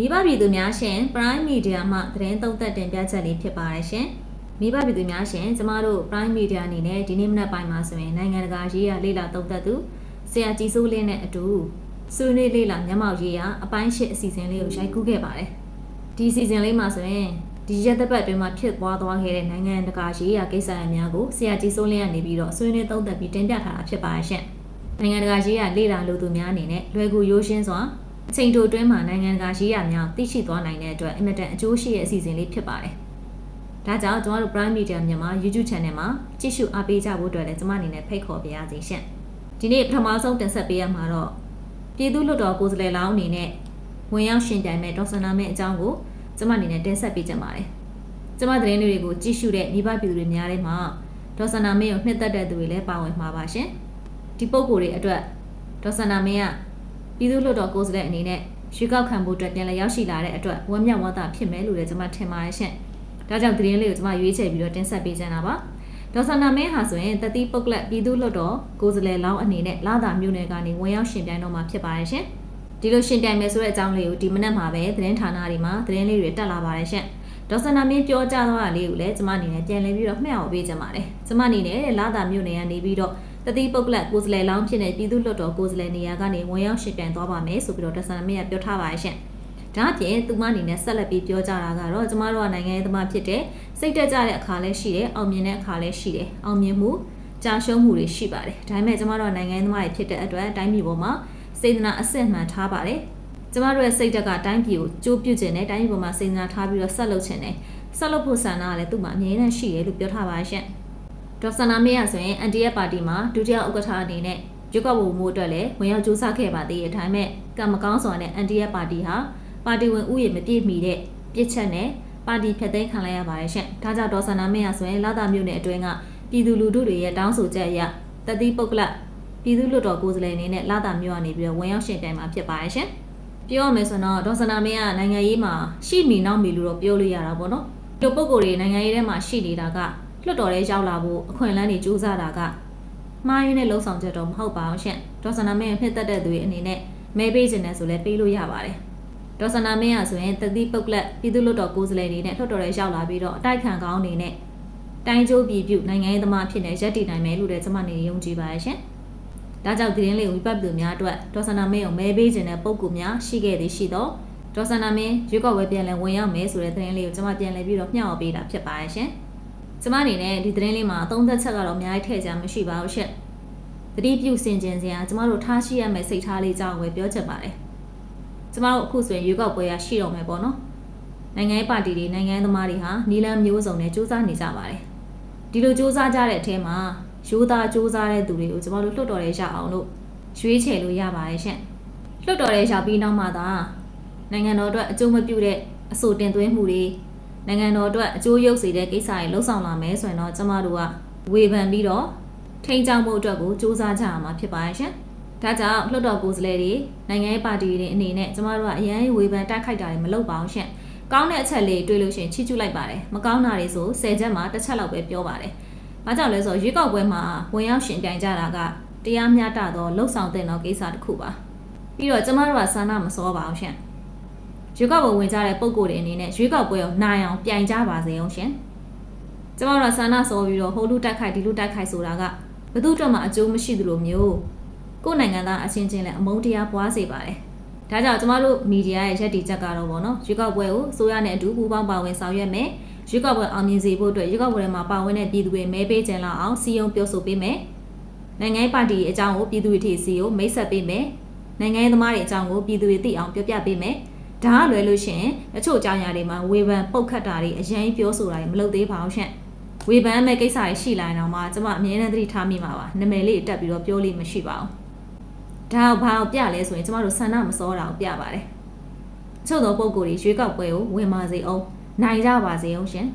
မိဘပြည်သူများရှင် Prime Media မှသတင်းသုံးသပ်တင်ပြချက်လေးဖြစ်ပါတယ်ရှင်မိဘပြည်သူများရှင်ကျမတို့ Prime Media အနေနဲ့ဒီနေ့မနက်ပိုင်းမှာဆိုရင်နိုင်ငံတကာရေးရာလေ့လာသုံးသပ်သူဆရာကြည်စိုးလင်းနဲ့အတူဆွေးနွေးလေ့လာမျက်မှောက်ရေးရာအပိုင်းရှစ်အစီအစဉ်လေးကိုရိုက်ကူးခဲ့ပါတယ်ဒီအစီအစဉ်လေးမှာဆိုရင်ဒီရက်သက်ပတ်အတွင်းမှာဖြစ်ပွားသွားခဲ့တဲ့နိုင်ငံတကာရေးရာကိစ္စအများကိုဆရာကြည်စိုးလင်းကနေပြီးတော့ဆွေးနွေးသုံးသပ်ပြီးတင်ပြထားတာဖြစ်ပါတယ်ရှင်နိုင်ငံတကာရေးရာလေ့လာလို့သူများအနေနဲ့လွယ်ကူရိုးရှင်းစွာ အချိန်တိုအတွင်းမှာနိုင်ငံတကာရေးရာများသိရှိသွားနိုင်တဲ့အတွက်အင်မတန်အကျိုးရှိတဲ့အစီအစဉ်လေးဖြစ်ပါတယ်။ဒါကြောင့်ကျွန်တော်တို့ Prime Media မြန်မာ YouTube Channel မှာကြည့်ရှုအားပေးကြဖို့အတွက်လည်းကျွန်မအနေနဲ့ဖိတ်ခေါ်ပါရစေရှင့်။ဒီနေ့ပထမဆုံးတင်ဆက်ပေးရမှာတော့ပြည်သူ့လွှတ်တော်ကိုယ်စားလှယ်လောင်းအနေနဲ့ဝင်ရောက်ရှင်ပြိုင်မဲ့ဒေါက်ဆန်နာမဲအကြောင်းကိုကျွန်မအနေနဲ့တင်ဆက်ပေးကြပါတယ်။ကျွန်မသတင်းလေးတွေကိုကြည့်ရှုတဲ့မိဘပြည်သူတွေများထဲမှာဒေါက်ဆန်နာမဲကိုနှစ်သက်တဲ့သူတွေလည်းပါဝင်မှာပါရှင်။ဒီပုံကိုယ်တွေအတွက်ဒေါက်ဆန်နာမဲက ပြည်သူ့လွှတ်တော်ကိုယ်စားလှယ်အနေနဲ့ရွေးကောက်ခံဖို့အတွက်ပြန်လည်ရောက်ရှိလာတဲ့အတွက်ဝမ်းမြောက်ဝမ်းသာဖြစ်မယ်လို့လည်းကျွန်မထင်ပါတယ်ရှင့်။ဒါကြောင့်သတင်းလေးကိုကျွန်မရွေးချယ်ပြီးတော့တင်ဆက်ပေးကြတာပါ။ဒေါက်ဆာနာမင်းဟာဆိုရင်တတိပုတ်လက်ပြည်သူ့လွှတ်တော်ကိုယ်စားလှယ်လောင်းအနေနဲ့လာသာမြို့နယ်ကနေဝင်ရောက်ရှင်ပြိုင်တော့မှာဖြစ်ပါတယ်ရှင့်။ဒီလိုရှင်ပြိုင်မယ်ဆိုတဲ့အကြောင်းလေးကိုဒီမနက်မှာပဲသတင်းဌာနတွေမှာသတင်းလေးတွေတက်လာပါတယ်ရှင့်။ဒေါက်ဆာနာမင်းပြောကြားသွားတာလေးကိုလည်းကျွန်မအနေနဲ့ပြန်လည်ပြီးတော့မှတ်အောင်ပေးကြပါတယ်။ကျွန်မအနေနဲ့လာသာမြို့နယ်ကနေပြီးတော့ တတိပုတ်လက်ကိုယ်စားလှယ်လောင်းဖြစ်တဲ့ပြည်သူ့လွှတ်တော်ကိုယ်စားလှယ်နေရာကနေဝင်ရောက်ရှင်ပြိုင်သွားပါမယ်ဆိုပြီးတော့ဒေါက်ဆာနာမင်းကပြောထားပါတယ်ရှင့်။ဒါအပြင်သူမအနေနဲ့ဆက်လက်ပြီးပြောကြတာကတော့ကျမတို့ကနိုင်ငံရေးသမားဖြစ်တဲ့စိတ်တက်ကြတဲ့အခါလည်းရှိတယ်အောင်မြင်တဲ့အခါလည်းရှိတယ်အောင်မြင်မှုကြာရှုံးမှုတွေရှိပါတယ်ဒါပေမဲ့ကျမတို့ကနိုင်ငံရေးသမားတွေဖြစ်တဲ့အတွက်တိုင်းပြည်ပေါ်မှာစေတနာအစစ်မှန်ထားပါတယ်ကျမတို့ရဲ့စိတ်တက်ကတိုင်းပြည်ကိုကြိုးပြုခြင်းနဲ့တိုင်းပြည်ပေါ်မှာစေတနာထားပြီးတော့ဆက်လုပ်ခြင်းနဲ့ဆက်လုပ်ဖို့ဆန္ဒကလည်းသူ့မှာအမြဲတမ်းရှိတယ်လို့ပြောထားပါရှင့် ဒေါက်ဆာနာမေရဆိုရင်အန်တီရဲ့ပါတီမှာဒုတိယဥက္ကဋ္ဌအနေနဲ့ရွေးကောက်ဖို့မှုအတွက်လည်းဝင်ရောက်ကြိုးစားခဲ့ပါသေးတယ်ဒါပေမဲ့ကံမကောင်းစွာနဲ့အန်တီရဲ့ပါတီဟာပါတီဝင်ဥယျာဉ်မပြည့်မီတဲ့ပြစ်ချက်နဲ့ပါတီဖျက်သိမ်းခံလိုက်ရပါတယ်ရှင့်။ဒါကြောင့်ဒေါ်ဆန္ဒမင်းရဆိုရင်လာတာမြို့နယ်အတွင်းကပြည်သူလူထုတွေရဲ့တောင်းဆိုချက်အရတတိပုတ်ကလပြည်သူလူတော်ကိုယ်စားလှယ်အနေနဲ့လာတာမြို့ကနေပြီးတော့ဝင်ရောက်ရှင်တိုင်မှာဖြစ်ပါတယ်ရှင့်။ပြောရမယ်ဆိုတော့ဒေါ်ဆန္ဒမင်းကနိုင်ငံရေးမှာရှိမီနောက်မီလို့တော့ပြောလို့ရတာပေါ့နော်။ဒီပုံကိုယ်တွေနိုင်ငံရေးထဲမှာရှိနေတာက လွတ်တော်ထဲရောက်လာဖို့အခွင့်အလမ်းတွေစူးစမ်းတာကမှားရင်းနဲ့လှုံ့ဆော်ချက်တော့မဟုတ်ပါဘူးရှင့်။ဒေါ်ဆန္ဒမင်းရဲ့နှစ်သက်တဲ့သူတွေအနေနဲ့မဲပေးခြင်းနဲ့ဆိုလဲပေးလို့ရပါတယ်။ဒေါ်စနာမင်းရဆိုရင်တတိပုတ်လက်ပြည်သူ့လွှတ်တော်ကိုယ်စားလှယ်တွေနဲ့လွှတ်တော်ရဲရောက်လာပြီးတော့အတိုက်ခံကောင်းနေနဲ့တိုင်းကျိုးပြည်ပြုနိုင်ငံရေးသမားဖြစ်နေရက်တည်နိုင်မယ်လို့လည်းကျွန်မနေယုံကြည်ပါရဲ့ရှင်။ဒါကြောင့်ဒီရင်လေးဝိပတ်သူများအတွက်ဒေါ်စနာမင်းကိုမဲပေးခြင်းတဲ့ပုံကူများရှိခဲ့သည်ရှိတော့ဒေါ်စနာမင်းရွေးကောက်ပွဲပြန်လည်ဝင်ရောက်မယ်ဆိုတဲ့သတင်းလေးကိုကျွန်မပြန်လည်ပြီးတော့မျှဝေပေးတာဖြစ်ပါရဲ့ရှင်။ ကျွန်မအနေနဲ့ဒီသတင်းလေးမှာသုံးသက်ချက်ကတော့အများကြီးထည့်ကြမရှိပါဘူးရှင်။သတိပြုစင်ကြင်စရာကျွန်မတို့ထားရှိရမယ့်စိတ်ထားလေးကြောင့်ပဲပြောချင်ပါတယ်။ကျမတို့အခုဆိုရင်ရွေးကောက်ပွဲရရှိတော့မယ်ပေါ့နော်နိုင်ငံရေးပါတီတွေနိုင်ငံသမားတွေဟာနီလန်မျိုးစုံနဲ့စူးစမ်းနေကြပါတယ်ဒီလိုစူးစမ်းကြတဲ့အထဲမှာရိုးသားစူးစမ်းတဲ့သူတွေကိုကျမတို့လွှတ်တော်ရဲရအောင်လို့ရွေးချယ်လို့ရပါတယ်ရှင့်လွှတ်တော်ရဲရောက်ပြီးနောက်မှသာနိုင်ငံတော်အတွက်အကျိုးမပြုတဲ့အဆိုတင်သွင်းမှုတွေ နိုင်ငံတော်အတွက်အကျိုးရုပ်စေတဲ့ကိစ္စတွေလှုပ်ဆောင်လာမယ်ဆိုရင်တော့ကျမတို့ကဝေဖန်ပြီးတော့ထိန်းချောင်းမှုအတွက်ကိုစူးစမ်းကြရမှာဖြစ်ပါရဲ့ရှင်ဒါကြောင့်လွှတ်တော်ကိုယ်စားလှယ်တွေနိုင်ငံရေးပါတီတွေအနေနဲ့ကျမတို့ကအရန်ဝေဖန်တိုက်ခိုက်တာတွေမလုပ်ပါအောင်ရှင့်။ကောင်းတဲ့အချက်လေးတွေ့လို့ရှိရင်ချီးကျူးလိုက်ပါတယ်။မကောင်းတာတွေဆို10ချက်မှာတစ်ချက်လောက်ပဲပြောပါတယ်။ဘာကြောင့်လဲဆိုတော့ရွေးကောက်ပွဲမှာဝင်ရောက်ရှင်ပြိုင်ကြတာကတရားမျှတသောလှုပ်ဆောင်တဲ့တော့ကိစ္စတစ်ခုပါ။ပြီးတော့ကျမတို့ကစာနာမစောပါအောင်ရှင့်။ ရွေးကောက်ပွဲဝင်ကြတဲ့ပုံကိုယ်တွေအနေနဲ့ရွေးကောက်ပွဲကိုနိုင်အောင်ပြိုင်ကြပါစေအောင်ရှင်။ကျမတို့ကစာနာစောပြီးတော့ဟိုလူတိုက်ခိုက်ဒီလူတိုက်ခိုက်ဆိုတာကဘယ်သူအတွက်မှအကျိုးမရှိသလိုမျိုးကိုယ်နိုင်ငံသားအချင်းချင်းလည်းအမုန်းတရားပွားစေပါတယ်။ဒါကြောင့်ကျမတို့မီဒီယာရဲ့ရက်တီချက်ကတော့ပေါ့နော်ရွေးကောက်ပွဲကိုစိုးရနဲ့အတူပူးပေါင်းပါဝင်ဆောင်ရွက်မယ်။ရွေးကောက်ပွဲအောင်မြင်စေဖို့အတွက်ရွေးကောက်ပွဲမှာပါဝင်တဲ့ပြည်သူတွေမဲပေးကြလာအောင်စီယုံပြောဆိုပေးမယ်။နိုင်ငံရေးပါတီအကြောင်းကိုပြည်သူတွေထိစီကိုမိတ်ဆက်ပေးမယ်။နိုင်ငံရေးသမားတွေအကြောင်းကိုပြည်သူတွေသိအောင်ပြောပြပေးမယ်။ ဒါကလွယ်လို့ရှိရင်အချို့အကြောင်းအရာတွေမှာဝေဖန်ပုတ်ခတ်တာတွေအရင်ပြောဆိုတာတွေမလုပ်သေးပါဘူးရှင့်။ဝေဖန်မဲ့ကိစ္စတွေရှိလာရင်တော့မှကျမအမြဲတမ်းသတိထားမိမှာပါ။နာမည်လေးတက်ပြီးတော့ပြောလို့မရှိပါဘူး။ဒါကိုဘာကိုပြလဲဆိုရင်ကျမတို့ဆန္ဒမစောတာကိုပြပါတယ်ချို့သောပုံကိုယ်တွေရွေးကောက်ပွဲကိုဝင်ပါစေအောင်နိုင်ကြပါစေအောင်ရှင်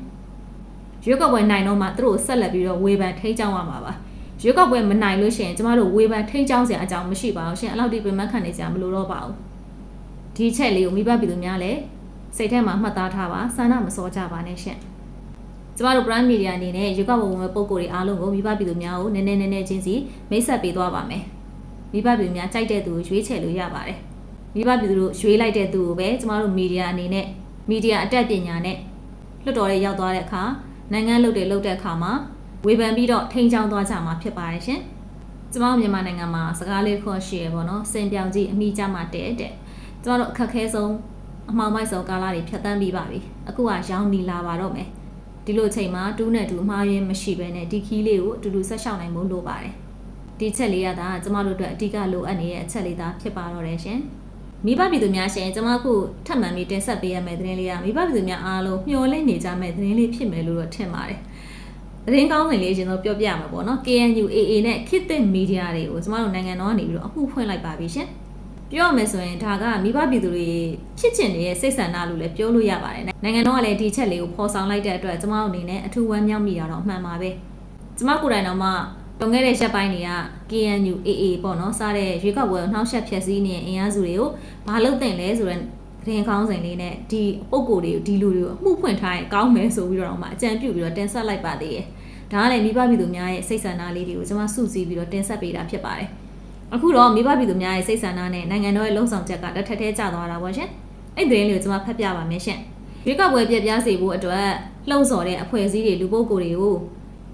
ရွေးကောက်ပွဲနိုင်တော့မှသူတို့ဆက်လက်ပြီးတော့ဝေဖန်ထိန်းချောင်းရမှာပါရွေးကောက်ပွဲမနိုင်လို့ရှိရင်ကျမတို့ဝေဖန်ထိန်းချောင်းစရာအကြောင်းမရှိပါဘူးရှင်အဲ့လောက်ဒီပြင်မခံနေကြမလို့တော့ပါဘူး ဒီချက်လေးကိုမိဘပြည်သူများလည်းစိတ်ထဲမှာမှတ်သားထားပါဆန္ဒမစောကြပါနဲ့ရှင်ကျမတို့ Prime Media အနေနဲ့ရွေးကောက်ပွဲဝင်မဲ့ပုံကိုယ်တွေအားလုံးကိုမိဘပြည်သူများကိုနည်းနည်းနည်းနည်းချင်းစီမိတ်ဆက်ပေးသွားပါမယ်မိဘပြည်များကြိုက်တဲ့သူကိုရွေးချယ်လို့ရပါတယ်မိဘပြည်သူတို့ရွေးလိုက်တဲ့သူကိုပဲကျမတို့မီဒီယာအနေနဲ့မီဒီယာအတတ်ပညာနဲ့လွှတ်တော်ရဲ့ရောက်သွားတဲ့အခါနိုင်ငံလုပ်တွေလုပ်တဲ့အခါမှာဝေဖန်ပြီးတော့ထိန်းချောင်းသွားကြမှာဖြစ်ပါတယ်ရှင်ကျမတို့မြန်မာနိုင်ငံမှာစကားလေးခေါ်ရှိရပေါ့နော်စင်ပြောင်ကြီးအမိကြမှာတဲ့တဲ့ ကျမတို့အခက်ခဲဆုံးအမှောင်မိုက်ဆုံးကာလတွေဖြတ်တန်းပြီးပါပြီအခုကရောင်းနီလာပါတော့မယ်ဒီလိုချိန်မှာတူးနဲ့တူမှားရင်းမရှိဘဲနဲ့ဒီခီးလေးကိုအတူတူဆက်ရှောက်နိုင်ဖို့လိုပါတယ်ဒီချက်လေးရတာကျမတို့အတွက်အဓိကလိုအပ်နေတဲ့အချက်လေးသာဖြစ်ပါတော့တယ်ရှင်မိဘပြည်သူများရှင်ကျမခုထပ်မံပြီးတင်ဆက်ပေးရမယ့်သတင်းလေးကမိဘပြည်သူများအားလုံးမျှော်လင့်နေကြမယ့်သတင်းလေးဖြစ်မယ်လို့တော့ထင်ပါတယ်သတင်းကောင်းစဉ်လေးရှင်တို့ပြောပြမှာပေါ့နော် KNU AA နဲ့ခေတ်သစ်မီဒီယာတွေကိုကျမတို့နိုင်ငံတော်ကနေပြီးတော့အမှုဖွင့်လိုက်ပါပြီရှင် ပြောရမယ်ဆိုရင်ဒါကမိဘပြည်သူတွေဖြစ်ချင်နေတဲ့စိတ်ဆန္ဒလို့လည်းပြောလို့ရပါတယ်နိုင်ငံတော်ကလည်းဒီချက်လေးကိုဖော်ဆောင်လိုက်တဲ့အတွက်ကျမတို့အနေနဲ့အထူးဝမ်းမြောက်မိတာတော့အမှန်ပါပဲကျမကိုယ်တိုင်တော့မှလွန်ခဲ့တဲ့ရက်ပိုင်းတွေက KNU AA ပေါ့နော်စားတဲ့ရွေးကောက်ပွဲကိုနှောက်ယှက်ဖျက်ဆီးနေတဲ့အင်အားစုတွေကိုဘာလုပ်တင်လဲဆိုတော့သတင်းကောင်းစဉ်လေးနဲ့ဒီပုံကိုယ်တွေကိုဒီလူတွေကိုအမှုဖွင့်ထားရင်ကောင်းမယ်ဆိုပြီးတော့မှအကြံပြုပြီးတော့တင်ဆက်လိုက်ပါသေးတယ်။ဒါကလည်းမိဘပြည်သူများရဲ့စိတ်ဆန္ဒလေးတွေကိုကျွန်မစုစည်းပြီးတော့တင်ဆက်ပေးတာဖြစ်ပါတယ်။ အခုတော့မိဘပြည်သူများရဲ့စိတ်ဆန္ဒနဲ့နိုင်ငံတော်ရဲ့လုံဆောင်ချက်ကတစ်ထက်ထဲကျသွားတာပေါ့ရှင်။အဲ့ဒီသတင်းလေးကိုကျွန်မဖတ်ပြပါမယ်ရှင်။ရွေးကောက်ပွဲပြပြစေဖို့အတွက်လှုံ့ဆော်တဲ့အဖွဲ့အစည်းတွေလူပုဂ္ဂိုလ်တွေကို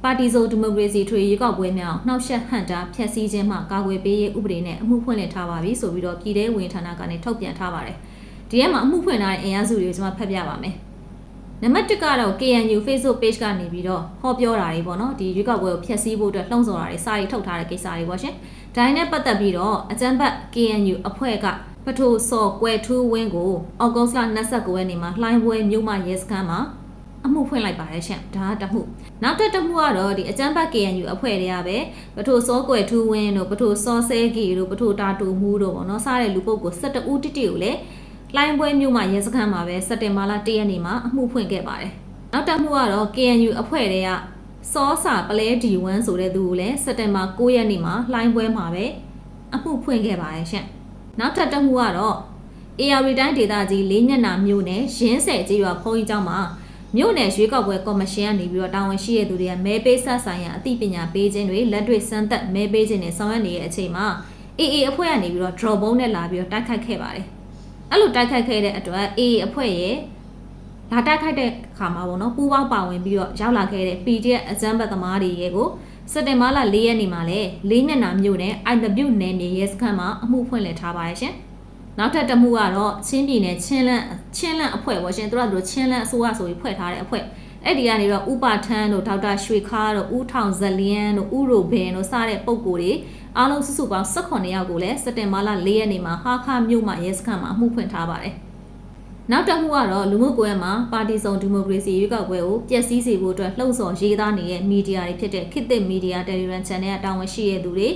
ပါတီစုံဒီမိုကရေစီထွေရွေးကောက်ပွဲများနှောက်ယှက်ဟန်တာဖျက်ဆီးခြင်းမှကာကွယ်ပေးရေးဥပဒေနဲ့အမှုဖွင့်လှစ်ထားပါပြီဆိုပြီးတော့ပြည်ထောင်ဝင်ဌာနကနေထုတ်ပြန်ထားပါတယ်။ဒီထဲမှာအမှုဖွင့်ထားတဲ့အင်အားစုတွေကိုကျွန်မဖတ်ပြပါမယ်။နံပါတ်1ကတော့ KNU Facebook page ကနေပြီးတော့ဟောပြောတာတွေပေါ့နော်ဒီရွေးကောက်ပွဲကိုဖျက်ဆီးဖို့အတွက်လှုံ့ဆော်တာတွေစာရီထုတ်ထားတဲ့ကိစ္စတွေပေါ့ရှင်။ ဒါနဲ့ပတ်သက်ပြီးတော့အကြံဖတ် KNU အဖွဲ့ကပထိုစော်ကွယ်ထူးဝင်းကိုအောက်ဂုတ်လ29ရက်နေ့မှာလှိုင်းပွဲမြို့မရဲစခန်းမှာအမှုဖွင့်လိုက်ပါတယ်ရှင်ဒါကတမှုနောက်တစ်တမှုကတော့ဒီအကျန်းဘတ် KNU အဖွဲ့တွေကပဲပထိုစောကွယ်ထူးဝင်းတို့ပထိုစောဆဲဂီတို့ပထိုတာတူမှုတို့ပေါ့နော်စားတဲ့လူပုဂ္ဂိုလ်17ဦးတိတိကိုလည်းလိုင်းပွဲမြို့မှာရဲစခန်းမှာပဲစက်တင်ဘာလ1ရက်နေ့မှာအမှုဖွင့်ခဲ့ပါတယ်နောက်တစ်မှုကတော့ KNU အဖွဲ့တွေက စောစာပလဲဒီ1ဆိုတဲ့သူကိုလည်းစက်တင်ဘာ9ရက်နေ့မှာလိုင်းပွဲမှာပဲအမှုဖွင့်ခဲ့ပါတယ်ရှင်နောက်ထပ်တစ်မှုကတော့ AR တိုင်းဒေသကြီးလေးညနာမြို့နယ်ရင်းဆယ်ကြီးရွာဖုံးကြီးကျောင်းမှာမြို့နယ်ရွေးကောက်ပွဲကော်မရှင်ကနေပြီးတော့တာဝန်ရှိတဲ့သူတွေကမဲပေးဆက်ဆိုင်ရာအသိပညာပေးခြင်းတွေလက်တွေ့စမ်းသပ်မဲပေးခြင်းတွေဆောင်ရွက်နေတဲ့အချိန်မှာ AA အဖွဲ့ကနေပြီးတော့ draw ဘုံနဲ့လာပြီးတော့တိုက်ခိုက်ခဲ့ပါတယ်။အဲ့လိုတိုက်ခိုက်ခဲ့တဲ့အတွက် AA အဖွဲ့ရဲ့ လာတိုက်ခိုက်တဲ့ခါမှာပေါ့နော်ပူးပေါင်းပါဝင်ပြီးတော့ရောက်လာခဲ့တဲ့ PDF အကြမ်းဖက်သမားတွေရဲ့ကိုစက်တင်ဘာလ၄ရက်နေ့မှာလဲလေးမျက်နှာမြို့နယ်အိုင်ဒဗျနယ်မြေရဲစခန်းမှာအမှုဖွင့်လှစ်ထားပါတယ်ရှင်။နောက်ထပ်တမှုကတော့ချင်းပြည်နယ်ချင်းလန့်ချင်းလန့်အဖွဲ့ပေါ့ရှင်တို့ကတို့ချင်းလန့်အစိုးရဆိုပြီးဖွဲ့ထားတဲ့အဖွဲ့အဲ့ဒီကနေတော့ဥပထန်းတို့ဒေါက်တာရွှေခါတို့ဦးထောင်ဇလျန်းတို့ဥရိုဘင်တို့စတဲ့ပုံကိုယ်တွေအားလုံးစုစုပေါင်း18ယောက်ကိုလည်းစက်တင်ဘာလ4ရက်နေ့မှာဟာခါမြို့မှာရဲစခန်းမှာအမှုဖွင့်ထားပါတယ် နောက်တစ်မှုကတော့လူမှုကွယ်မှာပါတီစုံဒီမိုကရေစီရွေးကောက်ပွဲကိုပျက်စီးစေဖို့အတွက်လှုံ့ဆော်ရေးသားနေတဲ့မီဒီယာတွေဖြစ်တဲ့ခေတ်သစ်မီဒီယာ Telegram Channel ကတာဝန်ရှိတဲ့သူတွေ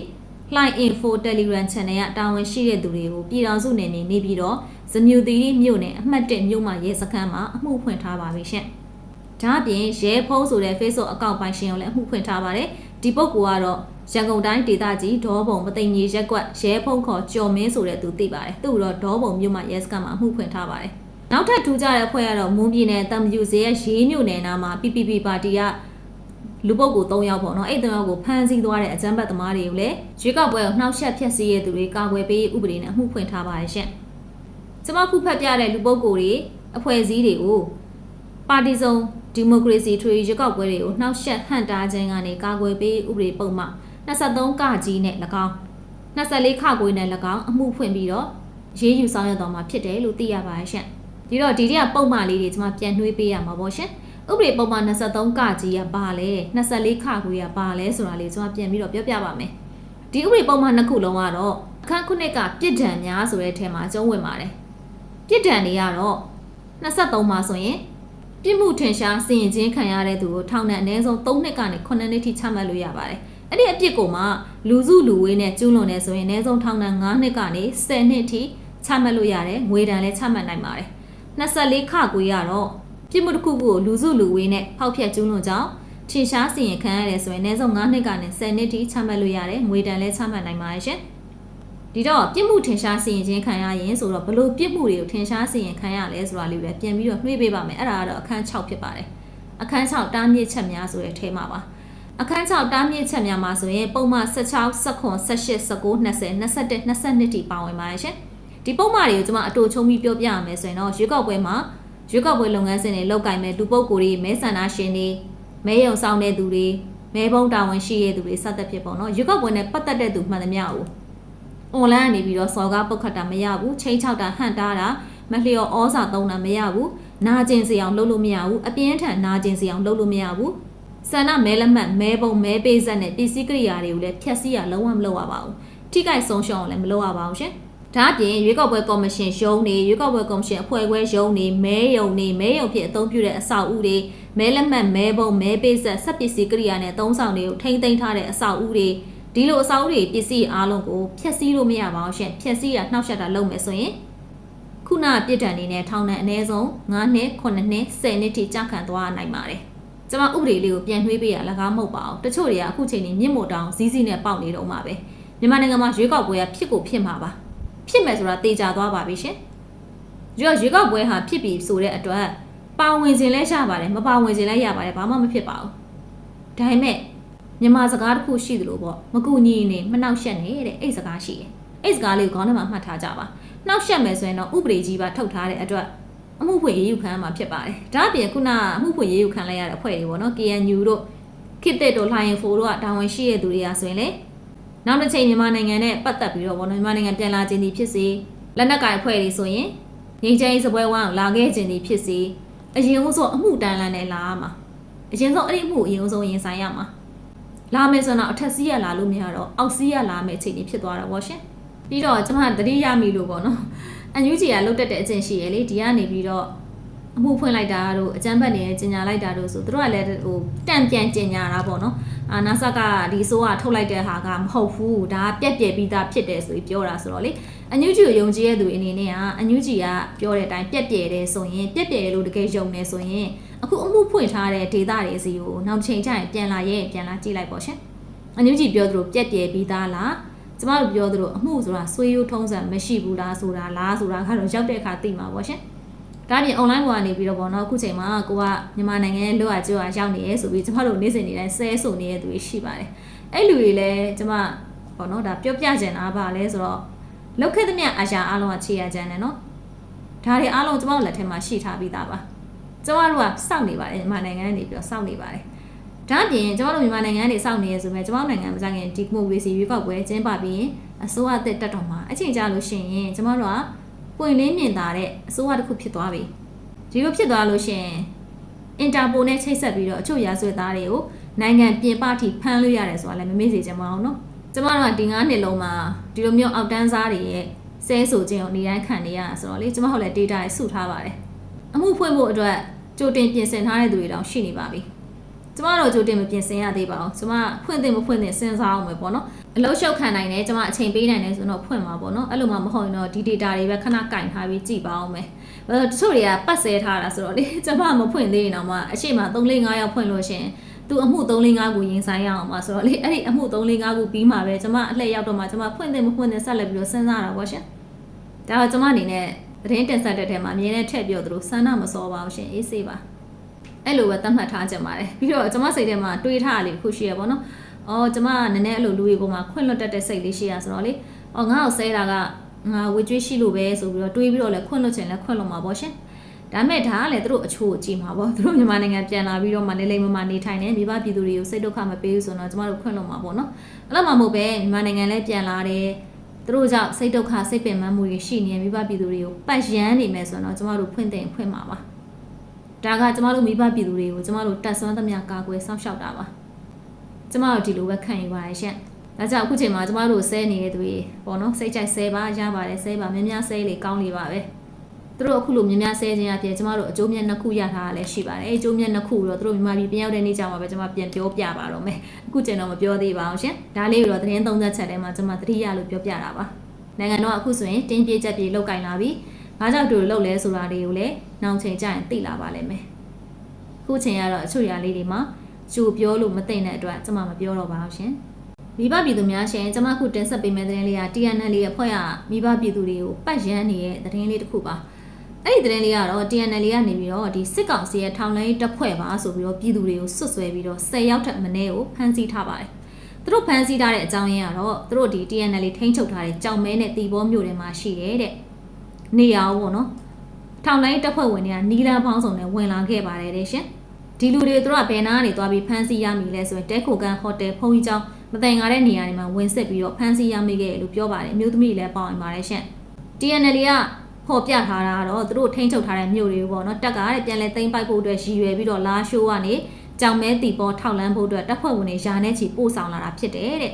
Line Info Telegram Channel ကတာဝန်ရှိတဲ့သူတွေကိုပြည်တော်စုနယ်မြေနေပြီးတော့ဇမြူတီရီမြို့နယ်အမှတ်1မြို့မှာရဲစခန်းမှာအမှုဖွင့်ထားပါပြီရှင်။ဒါအပြင်ရဲဖုံးဆိုတဲ့ Facebook အကောင့်ပိုင်ရှင်ကိုလည်းအမှုဖွင့်ထားပါတယ်။ဒီပုဂ္ဂိုလ်ကတော့ရန်ကုန်တိုင်းဒေသကြီးဒေါဘုံမသိန်ကြီးရက်ကွက်ရဲဖုံးခေါ်ကျော်မင်းဆိုတဲ့သူသိပါတယ်။သူ့တော့ဒေါဘုံမြို့မှာရဲစခန်းမှာအမှုဖွင့်ထားပါတယ်။ နောက်ထပ်ထူးခြားတဲ့အဖွဲ့ကတော့မွန်ပြည်နယ်တမ်ယူဇေရဲ့ရေးမြို့နယ်နာမှာ PPP ပါတီကလူပုဂ္ဂိုလ်၃ယောက်ပေါ့နော်အဲ့၃ယောက်ကိုဖမ်းဆီးသွားတဲ့အကြမ်းဖက်သမားတွေကိုလည်းရွေးကောက်ပွဲကိုနှောက်ယှက်ဖျက်ဆီးရတဲ့သူတွေကာကွယ်ပေးဥပဒေနဲ့အမှုဖွင့်ထားပါတယ်ရှင်။ကျွန်မခုဖတ်ပြတဲ့လူပုဂ္ဂိုလ်တွေအဖွဲ့အစည်းတွေကိုပါတီစုံဒီမိုကရေစီထွေရွေးကောက်ပွဲတွေကိုနှောက်ယှက်ဟန့်တားခြင်းကနေကာကွယ်ပေးဥပဒေပုံမှ23ကကြီးနဲ့၎င်း24ခခွေနဲ့၎င်းအမှုဖွင့်ပြီးတော့ရေးယူဆောင်ရွက်တော်မှာဖြစ်တယ်လို့သိရပါတယ်ရှင်။ ဒီတော့ဒီတည်းကပုံမှန်လေးတွေကျွန်မပြန်နှွေးပေးရမှာပေါ့ရှင်။ဥပဒေပုံမှန်23ကကြီးကဘာလဲ24ခခွေကဘာလဲဆိုတာလေးကျွန်တော်ပြန်ပြီးတော့ပြောပြပါမယ်ဒီဥပဒေပုံမှန်နှစ်ခုလုံးကတော့အခန်းခုနှစ်ကပြစ်ဒဏ်များဆိုတဲ့အထက်မှာကျုံးဝင်ပါတယ်ပြစ်ဒဏ်တွေကတော့23မှာဆိုရင်ပြစ်မှုထင်ရှားစီရင်ခြင်းခံရတဲ့သူကိုထောင်ဒဏ်အနည်းဆုံး3နှစ်ကနေ9နှစ်ထိချမှတ်လို့ရပါတယ်အဲ့ဒီအပြစ်ကိုမှလူစုလူဝေးနဲ့ကျူးလွန်နေဆိုရင်အနည်းဆုံးထောင်ဒဏ်9နှစ်ကနေ10နှစ်ထိချမှတ်လို့ရတယ်ငွေဒဏ်လည်းချမှတ်နိုင်ပါတယ် 24ခခွေကတော့ပြစ်မှုတစ်ခုခုကိုလူစုလူဝေးနဲ့ဖောက်ဖျက်ကျူးလွန်ကြောင်းထင်ရှားစီရင်ခံရတယ်ဆိုရင်အနည်းဆုံး9နှစ်ကနေ10နှစ်ထိချမှတ်လို့ရတယ်ငွေတန်လည်းချမှတ်နိုင်ပါရဲ့ရှင်ဒီတော့ပြစ်မှုထင်ရှားစီရင်ခြင်းခံရရင်ဆိုတော့ဘလို့ပြစ်မှုတွေကိုထင်ရှားစီရင်ခံရလဲဆိုတာလေးပဲပြန်ပြီးတော့နှွေးပေးပါမယ်အဲ့ဒါကတော့အခန်း6ဖြစ်ပါတယ်အခန်း6တားမြစ်ချက်များဆိုတဲ့ထဲမှာပါအခန်း6တားမြစ်ချက်များမှာဆိုရင်ပုံမှန်16 19 18 19 20 21 22ထိပါဝင်ပါရဲ့ရှင် ဒဒီပုံမှားတွေကိုကျွန်မအတူချုံပြီးပြောပြရမယ်ဆိုရင်တော့ရွေးကောက်ပွဲမှာရွေးကောက်ပွဲလုပ်ငန်းစဉ်တွေလောက်ကင်မဲ့လူပုဂ္ဂိုလ်တွေမဲဆန္ဒရှင်တွေမဲယုံဆောင်တဲ့သူတွေမဲဘုံတာဝန်ရှိတဲ့သူတွေစသဖြင့်ပေါ့နော်ရွေးကောက်ပွဲနဲ့ပတ်သက်တဲ့သူမှန်သမျှကို online ကနေပြီးတော့စော်ကားပုတ်ခတ်တာမရဘူးချိန်ချောက်တာဟန့်တားတာမလျော်ဩစာသုံးတာမရဘူးနာကျင်စီအောင်လုပ်လို့မရဘူးအပြင်းထန်နာကျင်စီအောင်လုပ်လို့မရဘူးဆန္ဒမဲလက်မှတ်မဲပုံမဲပေးဆက်နဲ့ပစ္စည်းကိရိယာတွေကိုလည်းဖျက်ဆီးရလုံးဝမလုပ်ရပါဘူးထိခိုက်ဆုံးရှုံးအောင်လည်းမလုပ်ရပါဘူးရှင် ဒါအပြင်ရွေးကောက်ပွဲကော်မရှင်ရုံးနေရွေးကောက်ပွဲကော်မရှင်အဖွဲ့ခွဲရုံးနေမဲယုံနေမဲယုံဖြစ်အသုံးပြုတဲ့အဆောက်အဦတွေမဲလက်မှတ်မဲပုံမဲပေးဆက်ဆက်ပစ္စည်းကိရိယာနဲ့သုံးဆောင်တွေကိုထိမ့်သိမ်းထားတဲ့အဆောက်အဦတွေဒီလိုအဆောက်အဦတွေပစ္စည်းအားလုံးကိုဖျက်ဆီးလို့မရပါဘူးရှင်ဖျက်ဆီးရနှောက်ယှက်တာလုပ်မယ်ဆိုရင်ခုနပြစ်ဒဏ်အနေနဲ့ထောင်ဒဏ်အနည်းဆုံး9နှစ်9နှစ်10နှစ်ထိကြာခံသွားနိုင်ပါတယ်ကျွန်မဥပဒေလေးကိုပြန်နှွှေးပေးရလကားမဟုတ်ပါဘူးတချို့တွေကအခုချိန်นี้မြင့်မို့တောင်ဇီးဇီးနဲ့ပေါက်နေတော့မှာပဲမြန်မာနိုင်ငံမှာရွေးကောက်ပွဲကဖြစ်ကိုဖြစ်မှာပါ ဖြစ်မယ်ဆိုတာတေချာသွားပါပြီရှင်ရွေးရွေးကောက်ပွဲဟာဖြစ်ပြီဆိုတဲ့အတွက်ပါဝင်ခြင်းလဲရပါတယ်မပါဝင်ခြင်းလဲရပါတယ်ဘာမှမဖြစ်ပါဘူးဒါပေမဲ့မြန်မာစကားတစ်ခုရှိသလိုပေါ့မကူညီနေမနှောက်ယှက်နေတဲ့အဲ့စကားရှိတယ်အဲ့စကားလေးကိုခေါင်းထဲမှာမှတ်ထားကြပါနှောက်ယှက်မယ်ဆိုရင်တော့ဥပဒေကြီးပါထုတ်ထားတဲ့အတွက်အမှုဖွင့်ရေးယူခံရမှာဖြစ်ပါတယ်ဒါအပြင်ခုနအမှုဖွင့်ရေးယူခံလိုက်ရတဲ့အဖွဲ့တွေပေါ့နော် KNU တို့ခစ်တဲ့တို့လှိုင်ဖိုတို့ကတာဝန်ရှိတဲ့သူတွေကဆိုရင်လေ နောက်တစ်ချိန်မြန်မာနိုင်ငံနဲ့ပတ်သက်ပြီးတော့ပေါ့နော်မြန်မာနိုင်ငံပြန်လာခြင်းဒီဖြစ်စေလက်နက်ကင်အဖွဲ့တွေဆိုရင်ငင်းချင်စပွဲဝမ်းကိုလာခဲ့ခြင်းဒီဖြစ်စေအရင်ဆုံးအမှုတန်းလန်းနဲ့လာရမှာအရင်ဆုံးအဲ့ဒီအမှုအရင်ဆုံးရင်ဆိုင်ရမှာလာမယ်ဆိုတော့အထက်စီးရလာလို့မရတော့အောက်စီးရလာမယ်အချိန်ကြီးဖြစ်သွားတာပေါ့ရှင်ပြီးတော့ကျွန်မတတိယမိလို့ပေါ့နော်အန်ယူဂျီကလုတ်တက်တဲ့အကျင့်ရှိရလေဒီကနေပြီးတော့ အမှုဖွင့်လိုက်တာတို့အကြမ်းဖက်နေကျင်ညာလိုက်တာတို့ဆိုတို့ကလည်းဟိုတန့်ပြန်ကျင်ညာတာပေါ့နော်အာနာဆာကဒီဆိုးကထုတ်လိုက်တဲ့ဟာကမဟုတ်ဘူးဒါပြက်ပြက်ပြီးသားဖြစ်တယ်ဆိုပြီးပြောတာဆိုတော့လေအန်ယူဂျီကိုယုံကြည်ရတဲ့သူအနေနဲ့ကအန်ယူဂျီကပြောတဲ့အတိုင်းပြက်ပြက်တယ်ဆိုရင်ပြက်ပြက်လို့တကယ်ယုံနေဆိုရင်အခုအမှုဖွင့်ထားတဲ့ဒေတာတွေစီကိုနောက်ချိန်ကျရင်ပြန်လာရဲပြန်လာကြည့်လိုက်ပေါ့ရှင်အန်ယူဂျီပြောသလိုပြက်ပြက်ပြီးသားလားကျမတို့ပြောသလိုအမှုဆိုတာဆွေးရိုးထုံးစံမရှိဘူးလားဆိုတာလားဆိုတာကတော့ရောက်တဲ့အခါသိမှာပေါ့ရှင်။ ဒါပြင် online ပေါ်ကနေပြီးတော့ပေါ့နော်အခုချိန်မှာကိုကမြန်မာနိုင်ငံရဲ့လောကကျော်ကရောက်နေရဲဆိုပြီးကျမတို့နေ့စဉ်နေ့တိုင်းဆဲဆိုနေတဲ့သူတွေရှိပါတယ်။အဲ့လူတွေလည်းကျမပေါ့နော်ဒါပြောပြချင်တာပါလဲဆိုတော့လောက်ခဲ့တဲ့မြအရာအားလုံးကခြေရကြမ်းတယ်နော်။ဒါတွေအားလုံးကျမတို့လက်ထဲမှာရှိထားပြီးသားပါ။ကျမတို့ကစောင့်နေပါတယ်မြန်မာနိုင်ငံကနေပြီးတော့စောင့်နေပါတယ်။ဒါ့အပြင်ကျမတို့မြန်မာနိုင်ငံကနေစောင့်နေရဆိုမဲ့ကျမတို့နိုင်ငံမှာကြင်ဒီမိုကရေစီရွေးကောက်ပွဲကျင်းပပြီးရင်အစိုးရအသစ်တက်တော်မှာအချိန်ကြာလို့ရှိရင်ကျမတို့က ပွင့်လင်းမြင်သာတဲ့အစိုးရတစ်ခုဖြစ်သွားပြီဒီလိုဖြစ်သွားလို့ရှင်အင်တာပိုနဲ့ချိတ်ဆက်ပြီးတော့အချို့ရာဇဝတ်သားတွေကိုနိုင်ငံပြင်ပထိဖမ်းလို့ရတယ်ဆိုတာလည်းမမေ့စေချင်ပါဘူးနော်ကျမတို့ကဒီ9နှစ်လုံးမှာဒီလိုမျိုးအောက်တန်းစားတွေရဲ့ဆဲဆိုခြင်းကိုနေတိုင်းခံနေရတာဆိုတော့လေကျမတို့လည်း data တွေစုထားပါတယ်အမှုဖွင့်ဖို့အတွက်ကြိုတင်ပြင်ဆင်ထားတဲ့သူတွေတောင်ရှိနေပါပြီကျမတို့ကြိုတင်မပြင်ဆင်ရသေးပါဘူးကျမဖွင့်သင့်မဖွင့်သင့်စဉ်းစားအောင်ပဲပေါ့နော် အလုံးရှုပ်ခံနိုင်တယ်ကျမအချိန်ပေးနိုင်တယ်ဆိုတော့ဖွင့်မှာပေါ့နော်အဲ့လိုမှမဟုတ်ရင်တော့ဒီ data တွေပဲခဏကင်ထားပြီးကြည့်ပါအောင်မယ်အဲတချို့တွေကပတ်ဆဲထားတာဆိုတော့လေကျမမဖွင့်သေးရင်တော့မှအရှိမ3 4 5ရောက်ဖွင့်လို့ရှင်သူအမှု3 4 5ကိုရင်ဆိုင်ရအောင်ပါဆိုတော့လေအဲ့ဒီအမှု3 4 5ကိုပြီးမှာပဲကျမအလှည့်ရောက်တော့မှကျမဖွင့်တင်မဖွင့်တင်ဆက်လက်ပြီးတော့စဉ်းစားတာပေါ့ရှင်ဒါတော့ကျမအနေနဲ့သတင်းတင်ဆက်တဲ့ထဲမှာအမြင်နဲ့ထည့်ပြောသလိုစမ်းနာမစောပါဘူးရှင်အေးစေးပါအဲ့လိုပဲသတ်မှတ်ထားကြပါတယ်ပြီးတော့ကျမစိတ်ထဲမှာတွေးထားရလေးခုရှိရပါတော့။ အော်ကျမကနည်းနည်းအဲ့လိုလူတွေပေါ်မှာခွင့်လွတ်တတ်တဲ့စိတ်လေးရှိရဆိုတော့လေ။အော်ငါ့ကိုဆဲတာကငါဝေကျွေးရှိလို့ပဲဆိုပြီးတော့တွေးပြီးတော့လည်းခွင့်လွတ်ချင်လည်းခွင့်လွတ်မှာပေါ့ရှင်။ဒါမဲ့ဒါကလည်းသူတို့အချို့ကိုကြည့်မှာပေါ့။သူတို့မြန်မာနိုင်ငံပြန်လာပြီးတော့မန္တလေးမှာနေထိုင်နေမိဘပြည်သူတွေကိုစိတ်ဒုက္ခမပေးဘူးဆိုတော့ကျမတို့ခွင့်လွတ်မှာပေါ့နော်။အဲ့လိုမှမဟုတ်ပဲမြန်မာနိုင်ငံလည်းပြန်လာတယ်။သူတို့ကြောင့်စိတ်ဒုက္ခစိတ်ပင်ပန်းမှုတွေရှိနေမိဘပြည်သူတွေကိုပတ်ရမ်းနေမယ်ဆိုတော့ကျမတို့ဖွင့်တင်ဖွင့်မှာပါ။ဒါကကျမတို့မိဘပြည်သူတွေကိုကျမတို့တတ်ဆွမ်းသမျှကာကွယ်စောင့်ရှောက်တာပါ ကျမတို့ဒီလိုပဲခံယူပါရရှင်ဒါကြောင့်အခုချိန်မှာကျမတို့ဆဲနေတဲ့သူတွေပေါ့နော်စိတ်ကြိုက်ဆဲပါရပါတယ်ဆဲပါများများဆဲလေကောင်းနေပါပဲသူတို့အခုလိုများများဆဲခြင်းအပြင်ကျမတို့အကျိုးမြတ်နှစ်ခုရထားတာလည်းရှိပါတယ်အဲအကျိုးမြတ်နှစ်ခုတော့သူတို့မြန်မာပြည်ပြန်ရောက်တဲ့နေ့ကျမှပဲကျမပြန်ပြောပြပါတော့မယ်အခုချိန်တော့မပြောသေးပါဘူးရှင်ဒါလေးကိုတော့သတင်းသုံးသက်ချက်ထဲမှာကျမသတိရလို့ပြောပြတာပါနိုင်ငံတော်အခုဆိုရင်တင်းပြေးချက်ပြေးလောက်ကင်လာပြီးဘာကြောင့်တို့လှုပ်လဲဆိုတာတွေကိုလည်းနောက်ချိန်ကျရင်သိလာပါလိမ့်မယ်ခုချိန်ကတော့အချို့ຢာလေးတွေမှာ ကြိုပြောလို့မသိတဲ့အတွက်ကျွန်မမပြောတော့ပါဘူးရှင်မိဘပြည်သူများရှင်ကျွန်မခုတင်ဆက်ပေးမယ့်သတင်းလေးက TNL လေးရဲ့ဖွဲ့ရမိဘပြည်သူတွေကိုပတ်ရမ်းနေတဲ့သတင်းလေးတစ်ခုပါအဲ့ဒီသတင်းလေးကတော့ TNL ကနေပြီးတော့ဒီစစ်ကောင်စီရဲ့ထောင်လိုင်းတပ်ဖွဲ့ပါဆိုပြီးတော့ပြည်သူတွေကိုဆွတ်ဆွဲပြီးတော့10ရောက်ထက်မနည်းကိုဖမ်းဆီးထားပါတယ်သူတို့ဖမ်းဆီးထားတဲ့အကြောင်းရင်းကတော့သူတို့ဒီ TNL ထိန်းချုပ်ထားတဲ့ကြောင်မဲနဲ့တီဘောမြို့ထဲမှာရှိတယ်တဲ့နေရာပေါ့နော်ထောင်လိုင်းတပ်ဖွဲ့ဝင်တွေကနီလန်ဖောင်းဆောင်နဲ့ဝင်လာခဲ့ပါတယ်တဲ့ရှင် ဒီလူတွေတို့ကဘယ်နာကနေသွားပြီးဖမ်းဆီးရမိလဲဆိုရင်တဲခိုကန်ဟိုတယ်ဖုန်းကြီးကျောင်းမတိုင်ကားတဲ့နေရာတွေမှာဝင်ဆက်ပြီးတော့ဖမ်းဆီးရမိခဲ့တယ်လို့ပြောပါတယ်အမျိုးသမီးတွေလည်းပေါဝင်ပါတယ်ရှင် TNL ကဖော်ပြထားတာကတော့သူတို့ထိန်းချုပ်ထားတဲ့မြို့တွေပေါ့နော်တက်ကတဲ့ပြန်လဲသိမ်းပိုက်ဖို့အတွက်ရည်ရွယ်ပြီးတော့လာရှိုးကနေကြောင်မဲတီပေါ်ထောက်လန်းဖို့အတွက်တပ်ဖွဲ့ဝင်တွေယာနဲ့ချီပို့ဆောင်လာတာဖြစ်တယ်တဲ့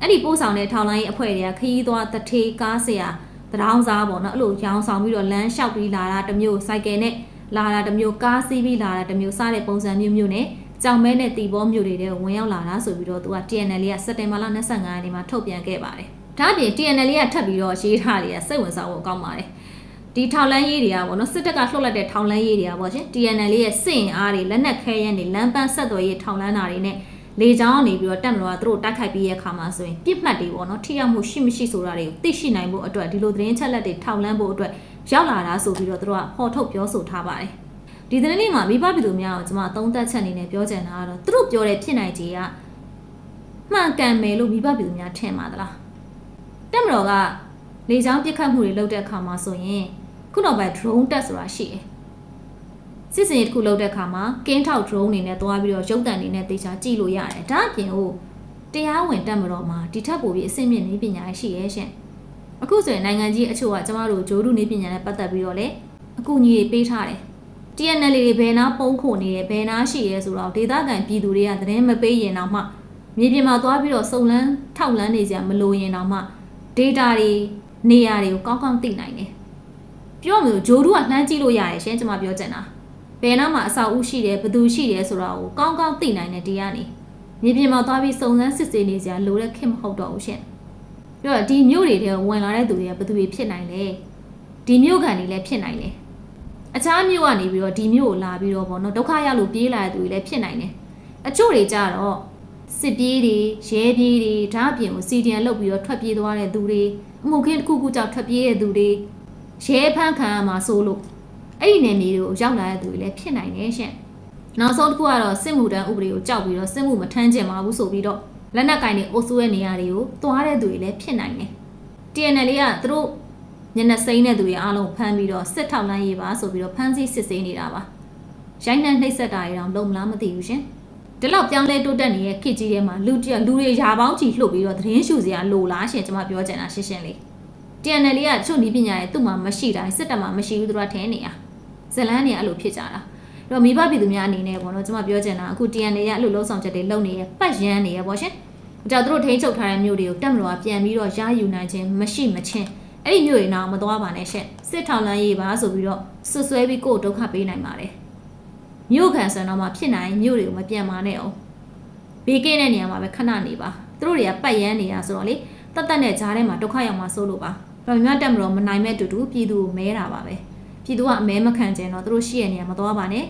အဲ့ဒီပို့ဆောင်တဲ့ထောက်လိုင်းရဲ့အဖွဲ့တွေကခရီးသွားတထေးကားဆရာတရောင်းစားပေါ့နော်အဲ့လိုရောင်းဆောင်ပြီးတော့လမ်းလျှောက်ပြီးလာတာတစ်မျိုးစိုက်ကယ်နဲ့ လာတာတစ်မျိုးကားစီးပြီးလာတာတစ်မျိုးစတဲ့ပုံစံမျိုးမျိုးနဲ့ကြောင်မဲနဲ့တီပေါ်မြို့တွေတဲ့ဝင်ရောက်လာတာဆိုပြီးတော့သူက TNL ကစက်တင်ဘာလ25ရက်နေ့မှာထုတ်ပြန်ခဲ့ပါတယ်ဒါအပြင် TNL ကထပ်ပြီးတော့ရေးထားတယ်စိတ်ဝင်စားဖို့ကောင်းပါတယ်ဒီထောက်လန်းရေးတွေကပေါ့နော်စစ်တပ်ကလှုပ်လိုက်တဲ့ထောက်လန်းရေးတွေကပေါ့ရှင် TNL ရဲ့စင်အားတွေလက်နက်ခဲယမ်းတွေလမ်းပန်းဆက်သွယ်ရေးထောက်လန်းတာတွေနဲ့လေကြောင်းနေပြီးတော့တက်မလို့ကသူတို့တိုက်ခိုက်ပြီးရဲ့အခါမှာဆိုရင်ပြစ်မှတ်တွေပေါ့နော်ထိရောက်မှုရှိမရှိဆိုတာတွေကိုသိရှိနိုင်ဖို့အတွက်ဒီလိုသတင်းချက်လက်တွေထောက်လန်းဖို့အတွက် ရောက်လာတာဆိုပြီးတော့သူတို့ကဟောထုတ်ပြောဆိုထားပါတယ်ဒီသတင်းလေးမှာမိဘပြည်သူများကိုကျွန်မသုံးသပ်ချက်အနေနဲ့ပြောချင်တာကတော့သူတို့ပြောတဲ့ဖြစ်နိုင်ခြေကမှန်ကန်မယ်လို့မိဘပြည်သူများထင်ပါသလားတက်မတော်ကလေကြောင်းပစ်ခတ်မှုတွေလုပ်တဲ့အခါမှာဆိုရင်ခုနောက်ပိုင်း drone တက်ဆိုတာရှိတယ်စစ်စင်ရေးတစ်ခုလုပ်တဲ့အခါမှာကင်းထောက် drone အနေနဲ့သွားပြီးတော့ရုပ်တံနေနဲ့တေချာကြည့်လို့ရတယ်ဒါအပြင်ဟိုတရားဝင်တက်မတော်မှာဒီထက်ပိုပြီးအဆင့်မြင့်နေပညာရှိရဲ့ရှင် အခုဆိုရင်နိုင်ငံကြီးအချို့ကကျမတို့ဂျိုးဒုနေပညာနဲ့ပတ်သက်ပြီးတော့လေအကူအညီတွေပေးထားတယ် TNL တွေဘယ်နာပုံခုနေတယ်ဘယ်နာရှိရဲဆိုတော့ဒေသခံပြည်သူတွေကသတင်းမပေးရင်တော့မှမြေပြင်မှာသွားပြီးတော့စုံလန်းထောက်လန်းနေကြမလို့ရင်တော့မှ data တွေနေရာတွေကိုကောင်းကောင်းသိနိုင်တယ်ပြောမလို့ဂျိုးဒူကလှမ်းကြည့်လို့ရတယ်ရှင်ကျွန်မပြောချင်တာဘယ်နာမှာအဆောက်အဦရှိတယ်ဘယ်သူရှိတယ်ဆိုတာကိုကောင်းကောင်းသိနိုင်တယ်ဒီကနေမြေပြင်မှာသွားပြီးစုံစမ်းစစ်ဆေးနေကြလိုတဲ့ခင်မဟုတ်တော့ဘူးရှင် ပြောတော့ဒီမြို့တွေထဲဝင်လာတဲ့သူတွေကဘယ်သူတွေဖြစ်နိုင်လဲဒီမြို့ခံတွေလည်းဖြစ်နိုင်တယ်အခြားမြို့ကနေပြီးတော့ဒီမြို့ကိုလာပြီးတော့ဗောနော်ဒုက္ခရောက်လို့ပြေးလာတဲ့သူတွေလည်းဖြစ်နိုင်တယ်အချို့တွေကြတော့စစ်ပြေးတွေရဲပြေးတွေဓာအပြင်ကိုစီဒီအန်လုပ်ပြီးတော့ထွက်ပြေးသွားတဲ့သူတွေအမှုခင်းတစ်ခုခုကြောင့်ထွက်ပြေးတဲ့သူတွေရဲဖမ်းခံရမှာဆိုလို့အဲ့ဒီနယ်မြေတွေကိုရောက်လာတဲ့သူတွေလည်းဖြစ်နိုင်တယ်ရှင့်နောက်ဆုံးတစ်ခုကတော့စစ်မှုတန်းဥပဒေကိုကြောက်ပြီးတော့စစ်မှုမထမ်းကျင်ပါဘူးဆိုပြီးတော့ လက်နက်ကင်တွေအုပ်စုရဲ့နေရာတွေကိုသွားတဲ့သူတွေလည်းဖြစ်နိုင်တယ် TNL ကသူတို့ညနေစိမ့်တဲ့သူတွေအားလုံးဖမ်းပြီးတော့စစ်ထောက်လန်းရေးပါဆိုပြီးတော့ဖမ်းဆီးစစ်ဆေးနေတာပါရိုင်းနှံနှိပ်စက်တာတွေတော့လုံမလားမသိဘူးရှင်ဒီလောက်ပြောင်းလဲတိုးတက်နေတဲ့ခေတ်ကြီးထဲမှာလူတရလူတွေရာပေါင်းချီလှုပ်ပြီးတော့သတင်းရှုစရာလိုလားရှင်ကျွန်မပြောချင်တာရှင်းရှင်းလေး TNL ကချုပ်နီးပညာရဲ့သူ့မှာမရှိတိုင်းစစ်တပ်မှာမရှိဘူးသူတို့ကထင်းနေရဇလန်းနေအဲ့လိုဖြစ်ကြတာ အဲ့တော့မိဘပြည်သူများအနေနဲ့ပေါ့နော်ကျွန်မပြောချင်တာအခု TNL ရဲ့အဲ့လိုလုံးဆောင်ချက်တွေလုပ်နေရပတ်ရမ်းနေရပေါ့ရှင်ဒါကြောင့်သူတို့ထိန်းချုပ်ထားတဲ့မြို့တွေကိုတက်မလို့ကပြန်ပြီးတော့ရယူနိုင်ခြင်းမရှိမချင်းအဲ့ဒီမျိုးတွေတော့မသွားပါနဲ့ရှင့်စစ်ထောင်လန်းရေးပါဆိုပြီးတော့ဆွဆွဲပြီးကိုယ်ဒုက္ခပေးနိုင်ပါတယ်မြို့ခံဆန်တော့မှဖြစ်နိုင်မြို့တွေကိုမပြန်ပါနဲ့အောင်ဘေးကင်းတဲ့နေရာမှာပဲခဏနေပါသူတို့တွေကပတ်ရမ်းနေတာဆိုတော့လေတတ်တတ်နဲ့ဂျားထဲမှာဒုက္ခရောက်မှာစိုးလို့ပါတော့မြတ်တက်မလို့မနိုင်မဲ့တူတူပြည်သူကိုမဲတာပါပဲ ပြည်သူကအမဲမခံကျင်တော့သူတို့ရှိရနေရမသွားပါနဲ့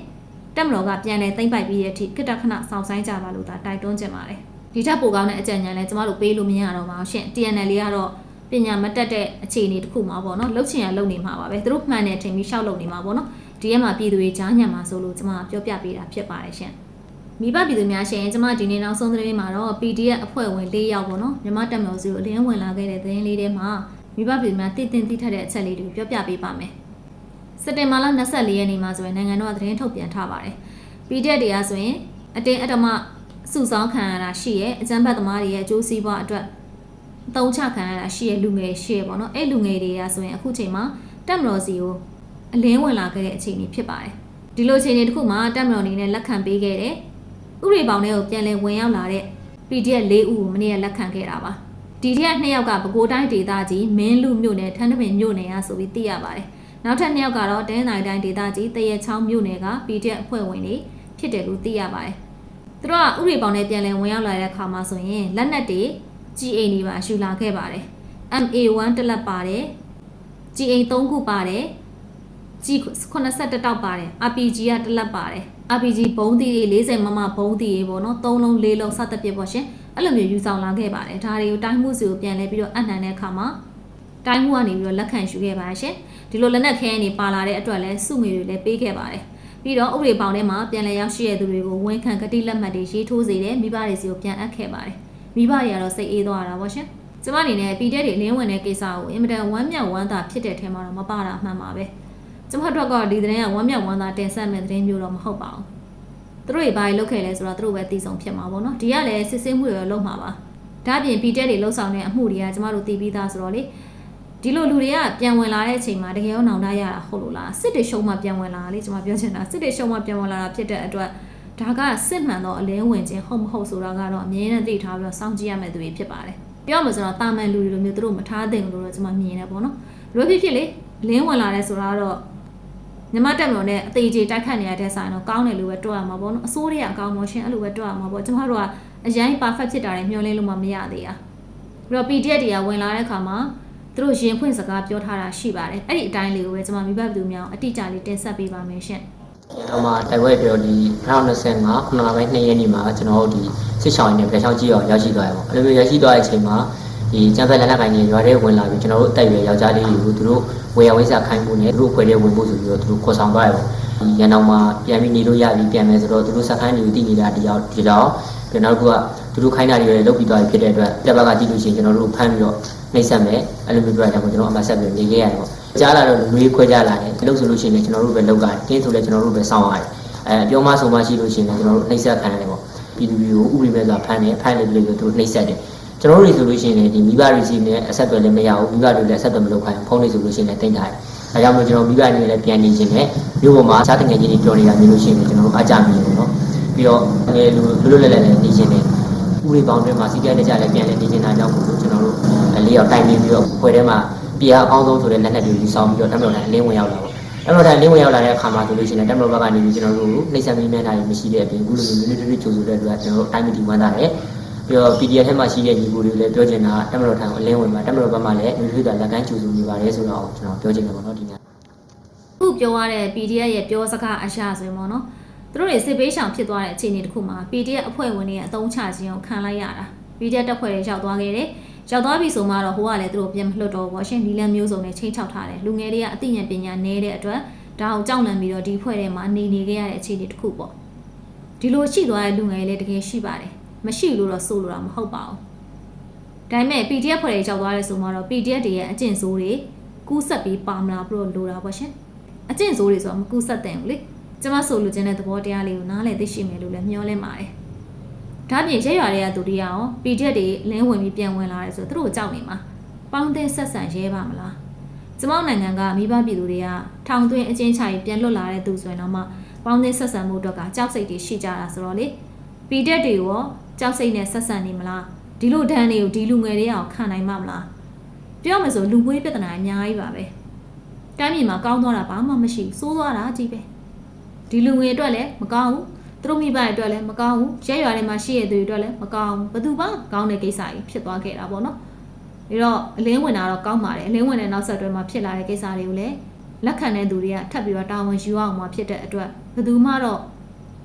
တက်မလို့ကပြန်လဲသိမ့်ပိုက်ပြီးတဲ့အထိကိတ္တခဏစောင့်ဆိုင်ကြပါလို့ဒါတိုက်တွန်းချင်ပါတယ်ဒီထက်ပိုကောင်းတဲ့အကြံဉာဏ်လဲကျမတို့ပေးလို့မရတော့ပါဘူးရှင့် TNL လေးကတော့ပညာမတက်တဲ့အခြေအနေတစ်ခုမှာပေါ့နော်လှုပ်ချင်ရလှုပ်နေမှာပါပဲသူတို့မှန်တယ်ထင်ပြီးရှောက်လှုပ်နေမှာပေါ့နော်ဒီရက်မှာပြည်သူတွေကြားညံမှာဆိုလို့ကျွန်မပြောပြပေးတာဖြစ်ပါတယ်ရှင်မိဘပြည်သူများရှင်ကျွန်မဒီနေ့နောက်ဆုံးသတင်းမှာတော့ PDF အဖွဲ့ဝင်၄ယောက်ပေါ့နော်မြမတက်မော်စီကိုအလင်းဝင်လာခဲ့တဲ့သတင်းလေးထဲမှာမိဘပြည်သူများတည်တင်သိထက်တဲ့အချက်လေးတွေကိုပြောပြပေးပါမယ် စက်တင်ဘာလ24ရက်နေ့မှာဆိုရင်နိုင်ငံတော်ကသတင်းထုတ်ပြန်ထားပါတယ် PDF တွေကဆိုရင်အတင်းအဓမ္မစုဆောင်းခံရတာရှိရဲ့အကြမ်းဖက်သမားတွေရဲ့အကျိုးစီးပွားအတွက်တုံးချခံရတာရှိရလူငယ်ရှိရပေါ့နော်အဲ့လူငယ်တွေကဆိုရင်အခုချိန်မှာတက်မတော်စီကိုအလင်းဝင်လာခဲ့တဲ့အခြေအနေဖြစ်ပါတယ်ဒီလိုအခြေအနေတစ်ခုမှာတက်မတော်အနေနဲ့လက်ခံပေးခဲ့တယ်ဥရိပေါင်တွေကိုပြန်လည်ဝင်ရောက်လာတဲ့ PDF ၄ဦးကိုမနေ့ကလက်ခံခဲ့တာပါဒီထက်နှစ်ယောက်ကပဲခူးတိုင်းဒေသကြီးမင်းလူမြို့နယ်ထန်းတပင်မြို့နယ်ကဆိုပြီးသိရပါတယ် နောက်ထပ်နှစ်ယောက်ကတော့တင်းနိုင်တိုင်းဒေသကြီးတရက်ချောင်းမြို့နယ်က PDF အဖွဲ့ဝင်တွေဖြစ်တယ်လို့သိရပါတယ်သူတို့ကဥရိပေါင်နဲ့ပြန်လည်ဝင်ရောက်လာတဲ့အခါမှာဆိုရင်လက်နက်တွေ GA နေပါယူလာခဲ့ပါတယ် MA1 တစ်လက်ပါတယ် GA 3ခုပါတယ် G 81တောက်ပါတယ် RPG ကတစ်လက်ပါတယ် RPG ဘုံသီးတွေ40မမဘုံသီးတွေပေါ့နော်3လုံး4လုံးစသဖြင့်ပေါ့ရှင်အဲ့လိုမျိုးယူဆောင်လာခဲ့ပါတယ်ဒါတွေကိုတိုင်းမှုစီကိုပြန်လဲပြီးတော့အနှံတဲ့အခါမှာတိုင်းမှုကနေပြီးတော့လက်ခံယူခဲ့ပါတယ်ရှင် ဒီလိုလက်နက်ခဲနေပါလာတဲ့အတွက်လဲစုငွေတွေလည်းပေးခဲ့ပါတယ်ပြီးတော့ဥပဒေပေါင်းထဲမှာပြန်လည်ရောက်ရှိတဲ့သူတွေကိုဝန်ခံကတိလက်မှတ်တွေရေးထိုးစေတယ်မိဘတွေစီကိုပြန်အပ်ခဲ့ပါတယ်မိဘတွေကတော့စိတ်အေးသွားတာပေါ့ရှင်ကျမအနေနဲ့ PDF တွေလင်းဝင်တဲ့ကိစ္စကိုအင်မတန်ဝမ်းမြောက်ဝမ်းသာဖြစ်တဲ့ထဲမှာတော့မပါတာမှန်ပါပဲကျမတို့ကဒီသတင်းကဝမ်းမြောက်ဝမ်းသာတင်ဆက်မဲ့သတင်းမျိုးတော့မဟုတ်ပါဘူးသူတို့တွေဘာတွေလုပ်ခဲ့လဲဆိုတော့သူတို့ပဲသိဆုံးဖြစ်မှာပေါ့နော်ဒီကလည်းစစ်ဆေးမှုတွေလုပ်မှာပါဒါအပြင် PDF တွေလှုပ်ဆောင်တဲ့အမှုတွေကကျမတို့သိပြီးသားဆိုတော့လေ ဒီလိုလူတွေကပြန်ဝင်လာတဲ့အချိန်မှာတကယ်ရောနောင်တရရတာဟုတ်လို့လားစစ်တွေရှုံးမှပြန်ဝင်လာတာလေကျွန်မပြောချင်တာစစ်တွေရှုံးမှပြန်ဝင်လာတာဖြစ်တဲ့အတွက်ဒါကစစ်မှန်သောအလင်းဝင်ခြင်းဟုတ်မဟုတ်ဆိုတာကတော့အမြဲတမ်းသိထားပြီးတော့စောင့်ကြည့်ရမယ့်သူတွေဖြစ်ပါတယ်ပြောမှဆိုတော့တာမန်လူတွေလိုမျိုးသူတို့မထားသင့်ဘူးလို့တော့ကျွန်မမြင်နေပေါ့နော်လိုဖြစ်ဖြစ်လေအလင်းဝင်လာတဲ့ဆိုတာကတော့ညီမတက်မလို့နဲ့အသေးကြီးတိုက်ခတ်နေရတဲ့ဆိုင်တော့ကောင်းတယ်လို့ပဲတွက်ရမှာပေါ့နော်အစိုးရကအကောင်းမို့ရှင်အဲ့လိုပဲတွက်ရမှာပေါ့ကျွန်တော်တို့ကအရင် perfect ဖြစ်တာတွေမျှော်လင့်လို့မှမရသေးတာပြီးတော့ PDF တွေကဝင်လာတဲ့အခါမှာ သူတို့ရင်ဖွင့်စကားပြောထားတာရှိပါတယ်အဲ့ဒီအတိုင်းလေးကိုပဲကျွန်မမိဘပြည်သူများအတိအကျလေးတင်ဆက်ပေးပါမယ်ရှင်တော့မှတိုက်ပွဲပြောဒီ2025ခုနလပိုင်း2ရက်နေ့မှာကျွန်တော်တို့ဒီစစ်ဆောင်ရင်းနဲ့ပြန်ချောင်းကြီးအောင်ရောက်ရှိသွားရပေါ့အဲ့လိုမျိုးရောက်ရှိသွားတဲ့အချိန်မှာဒီကျန်းဖက်လက်နက်ကိုင်တွေရွာထဲဝင်လာပြီးကျွန်တော်တို့အသက်အရွယ်ယောက်ျားလေးတွေကိုသူတို့ဝေယဝိစာခိုင်းမှုနဲ့သူတို့ခွဲထဲဝင်ဖို့ဆိုပြီးတော့သူတို့ခေါ်ဆောင်သွားရပေါ့ဒီရန်အောင်မှာပြန်ပြီးနေလို့ရပြီးပြန်မယ်ဆိုတော့သူတို့စက်ခိုင်းတွေကိုတည်နေတာတရားဒီတော့ကျွန်တော်တို့ကသူတို့ခိုင်းတာတွေလည်းလုပ်ပြီးသွားပြီဖြစ်တဲ့အတွက်တက်ဘက်ကကြည့်လို့ရှိရင်ကျွန်တော်တို့ဖမ်းပြီးတော့ နှိမ့်ဆက်မယ်အဲ့လိုမျိုးပြောရတာကိုကျွန်တော်အမှတ်ဆက်ပြီးနေခဲ့ရတယ်ပေါ့ကြားလာတော့လူတွေခွဲကြလာတယ်လုပ်ဆိုလို့ရှိရင်ကျွန်တော်တို့ပဲလောက်ကကင်းဆိုလည်းကျွန်တော်တို့ပဲစောင့်ရတယ်အဲပြောမှဆိုမှရှိလို့ရှိရင်ကျွန်တော်တို့နှိမ့်ဆက်ခံရတယ်ပေါ့ပြည်သူတွေကိုဥပဒေမဲ့ဆိုတာဖမ်းတယ်ဖမ်းတယ်လို့သူတို့နှိမ့်ဆက်တယ်ကျွန်တော်တို့တွေဆိုလို့ရှိရင်ဒီမိဘတွေစီနဲ့အဆက်အသွယ်လည်းမရဘူးမိဘတွေလည်းအဆက်အသွယ်မလုပ်ခိုင်းဖုန်းတွေဆိုလို့ရှိရင်လည်းတင်ထားတယ်အဲကြောင့်မို့ကျွန်တော်မိဘတွေလည်းပြန်နေခြင်းနဲ့မြို့ပေါ်မှာစားတငယ်ချင်းတွေပြောနေတာမျိုးလို့ရှိရင်ကျွန်တော်တို့အားကြမြင်လို့နော်ပြီးတော့ငယ်လူလွတ်လွတ်လပ်လပ်နေခြင်းနဲ့ ဥပဒေပေါင်းတွေမှာစီးပြတဲ့ကြလည်းပြန်လည်နေကျင်တာကြောင့်မို့လို့ကျွန်တော်တို့လေးယောက်တိုင်ပြီးပြီးတော့ဖွဲ့ထဲမှာပြာအကောင်းဆုံးဆိုတဲ့လက်နက်တွေယူဆောင်ပြီးတော့တမတော်တိုင်းအလင်းဝင်ရောက်လာပေါ့တမတော်တိုင်းအလင်းဝင်ရောက်လာတဲ့အခါမှာဆိုလို့ရှိရင်တမတော်ဘက်ကနေပြီးကျွန်တော်တို့နှိမ့်ဆက်မင်းများတာတွေမရှိတဲ့အပြင်အခုလိုမျိုးလူတွေတွေကြိုဆိုတဲ့အတွက်ကျွန်တော်တို့တိုင်းမီဒီဝမ်းသာတယ်ပြီးတော့ PDF ထဲမှာရှိတဲ့ညီကိုတွေလည်းပြောချင်တာတမတော်ထံကိုအလင်းဝင်မှာတမတော်ဘက်မှာလည်းလူတွေလက်ကန်ကြိုဆိုနေပါတယ်ဆိုတော့ကျွန်တော်ပြောချင်တယ်ပေါ့နော်ဒီညခုပြောရတဲ့ PDF ရဲ့ပြောစကားအရာဆိုရင်ပေါ့နော် သူတို့တွေစစ်ပေးရှောင်ဖြစ်သွားတဲ့အခြေအနေတစ်ခုမှာ PDF အဖွဲ့ဝင်တွေရဲ့အသုံးချခြင်းကိုခံလိုက်ရတာ PDF တပ်ဖွဲ့တွေရောက်သွားခဲ့တယ်ရောက်သွားပြီဆိုမှတော့ဟိုကလည်းသူတို့ပြန်မလွတ်တော့ဘူးပေါ့ရှင်ဒီလန်မျိုးစုံနဲ့ချိန်ချောက်ထားတယ်လူငယ်တွေကအသိဉာဏ်ပညာနည်းတဲ့အတွက်ဒါအောင်ကြောက်လန့်ပြီးတော့ဒီဖွဲ့ထဲမှာနေနေခဲ့ရတဲ့အခြေအနေတစ်ခုပေါ့ဒီလိုရှိသွားတဲ့လူငယ်တွေလည်းတကယ်ရှိပါတယ်မရှိလို့တော့ဆိုလိုတာမဟုတ်ပါဘူးဒါပေမဲ့ PDF ဖွဲ့တွေရောက်သွားတဲ့ဆိုမှတော့ PDF တွေရဲ့အကျင့်ဆိုးတွေကူးဆက်ပြီးပါမလားပြီးတော့လိုတာပေါ့ရှင်အကျင့်ဆိုးတွေဆိုတာမကူဆက်တဲ့ဘူးလေ ကျမဆိုလိုချင်တဲ့သဘောတရားလေးကိုနားလည်သိရှိမယ်လို့လည်းမျှော်လင့်ပါတယ်ဒါပြင်ရက်ရွာတွေကသူတွေရော PDF တွေလင်းဝင်ပြီးပြန်ဝင်လာတယ်ဆိုတော့သူတို့ကြောက်နေမှာပေါင်းတဲ့ဆက်ဆံရဲပါမလားကျမနိုင်ငံကမိဘပြည်သူတွေကထောင်သွင်းအချင်းချာကြီးပြန်လွတ်လာတဲ့သူဆိုရင်တော့မှပေါင်းတဲ့ဆက်ဆံမှုအတွက်ကကြောက်စိတ်တွေရှိကြတာဆိုတော့လေ PDF တွေရောကြောက်စိတ်နဲ့ဆက်ဆံနေမလားဒီလိုဒဏ်တွေကိုဒီလူငယ်တွေအောင်ခံနိုင်မှာမလားပြောမယ်ဆိုလူပွေးပြဿနာအများကြီးပါပဲတိုင်းပြည်မှာကောင်းသွားတာဘာမှမရှိဘူးစိုးသွားတာကြီးပဲ ဒီလူငွေအတွက်လည်းမကောင်းဘူးသူတို့မိဘအတွက်လည်းမကောင်းဘူးရဲရွာထဲမှာရှိရတဲ့သူတွေအတွက်လည်းမကောင်းဘူးဘယ်သူမှကောင်းတဲ့ကိစ္စကြီးဖြစ်သွားခဲ့တာပေါ့နော်ဒါတော့အလင်းဝင်တာတော့ကောင်းပါတယ်အလင်းဝင်တဲ့နောက်ဆက်တွဲမှာဖြစ်လာတဲ့ကိစ္စတွေကိုလည်းလက်ခံတဲ့သူတွေကထပ်ပြီးတော့တာဝန်ယူအောင်မှာဖြစ်တဲ့အတွက်ဘယ်သူမှတော့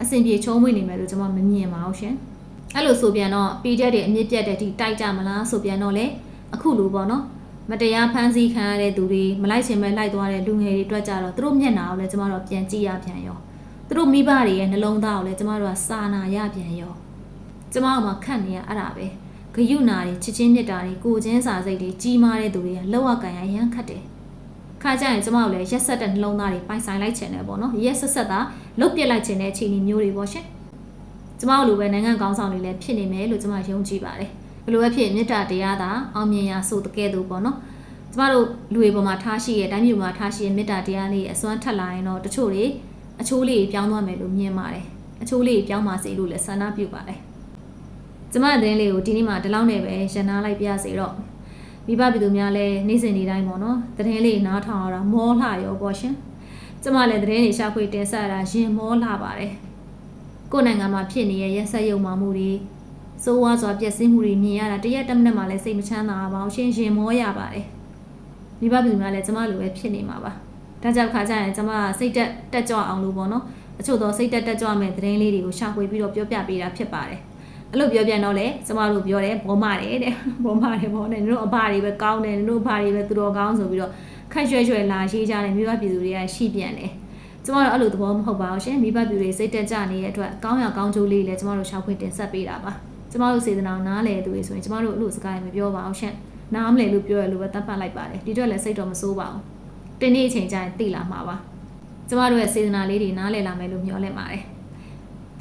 အဆင်ပြေချုံးမွေ့နေမယ်လို့ကျွန်မမမြင်ပါဘူးရှင်အဲ့လိုဆိုပြန်တော့ PDF တွေအမြင့်ပြတ်တဲ့ဒီတိုက်ကြမလားဆိုပြန်တော့လေအခုလိုပေါ့နော်မတရားဖမ်းဆီးခံရတဲ့သူတွေမလိုက်ချင်ပဲလိုက်သွားတဲ့လူငယ်တွေအတွက်ကြတော့သူတို့မျက်နှာကိုလည်းကျမတို့ပြန်ကြည့်ရပြန်ရော သူတို့မိဘတွေရဲ့နှလုံးသားကိုလည်းကျမတို့ကစာနာရပြန်ရောကျမတို့မှခတ်နေရအဲ့ဒါပဲဂယုနာတွေချစ်ချင်းမြတ်တာတွေကိုချင်းစာစိတ်တွေကြီးမားတဲ့သူတွေကလောက်အကန်ရရမ်းခတ်တယ်ခါကြရင်ကျမတို့လည်းရက်ဆက်တဲ့နှလုံးသားတွေပိုင်ဆိုင်လိုက်ချင်တယ်ပေါ့နော်ရက်ဆက်ဆက်တာလုတ်ပြစ်လိုက်ချင်တဲ့အခြေအနေမျိုးတွေပေါ့ရှင်ကျမတို့လိုပဲနိုင်ငံကောင်းဆောင်တွေလည်းဖြစ်နေမယ်လို့ကျမယုံကြည်ပါတယ်ဘယ်လိုပဲဖြစ်မေတ္တာတရားသာအောင်မြင်ရာဆိုတကယ်တော့ပေါ့နော်ကျမတို့လူတွေပေါ်မှာထားရှိရဲ့တိုင်းပြည်ပေါ်မှာထားရှိရဲ့မေတ္တာတရားလေးအစွမ်းထက်လာရင်တော့တချို့တွေ အချိုးလေးပြောင်းသွားမယ်လို့မြင်ပါတယ်အချိုးလေးပြောင်းပါစေလို့လည်းဆန္ဒပြုပါတယ်ကျမတဲ့သတင်းလေးကိုဒီနေ့မှဒီလောက်နဲ့ပဲရန်နာလိုက်ပြစေတော့မိဘပြည်သူများလည်းနေ့စဉ်နေ့တိုင်းပေါ့နော်သတင်းလေးနားထောင်ရတာမောလှရောပေါ့ရှင်ကျမလည်းသတင်းတွေရှာဖွေတင်ဆက်ရတာရင်မောလှပါတယ်ကိုယ်နိုင်ငံမှာဖြစ်နေတဲ့ရက်ဆက်ရုံမှမှုတွေစိုးဝါစွာပျက်စီးမှုတွေမြင်ရတာတရက်တစ်မိနစ်မှလည်းစိတ်မချမ်းသာပါဘူးရှင်းရှင်မောရပါတယ်မိဘပြည်သူများလည်းကျမလိုပဲဖြစ်နေမှာပါ ဒါကြောင့်ခါကြရင်ကျမကစိတ်တက်တက်ကြွအောင်လို့ပေါ့နော်အချို့သောစိတ်တက်တက်ကြွမဲ့သတင်းလေးတွေကိုရှာဖွေပြီးတော့ပြောပြပေးတာဖြစ်ပါတယ်အဲ့လိုပြောပြတော့လေကျမတို့ပြောတယ်ဘောမတယ်တဲ့ဘောမတယ်ဘောနဲ့တို့အဘတွေပဲကောင်းတယ်တို့အဘတွေပဲသူတော်ကောင်းဆိုပြီးတော့ခက်ရွှဲရွှဲလာရေးကြတယ်မိဘပြည်သူတွေကရှိပြန်တယ်ကျမတို့အဲ့လိုသဘောမဟုတ်ပါဘူးရှင်မိဘပြည်သူတွေစိတ်တက်ကြနေတဲ့အတွက်ကောင်းရကောင်းကျိုးလေးလည်းကျမတို့ရှာဖွေတင်ဆက်ပေးတာပါကျကျမတို့စေတနာကိုနားလည်သူတွေဆိုရင်ကျမတို့အဲ့လိုစကားတွေမပြောပါအောင်ရှင့်နားမလည်လို့ပြောရလို့ပဲတတ်ပတ်လိုက်ပါတယ်ဒီတော့လည်းစိတ်တော့မဆိုးပါဘူး တင်းနေ့အချိန်ကျရင်သိလာမှာပါကျမတို့ရဲ့စေတနာလေးတွေနားလည်လာမယ်လို့မျှော်လင့်ပါတယ်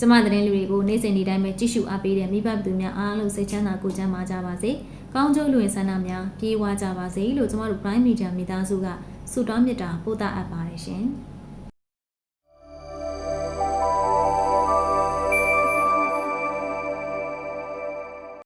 ကျမသတင်းလူတွေကိုနေ့စဉ်ဒီတိုင်းပဲကြည့်ရှုအားပေးတဲ့မိဘပြည်သူများအားလုံးစိတ်ချမ်းသာကိုယ်ချမ်းသာကြပါစေကောင်းကျိုးလူဝင်ဆန္ဒများပြေဝကြပါစေလို့ကျမတို့ Prime Media မိသားစုကဆုတောင်းမေတ္တာပို့သအပ်ပါတယ်ရှင်။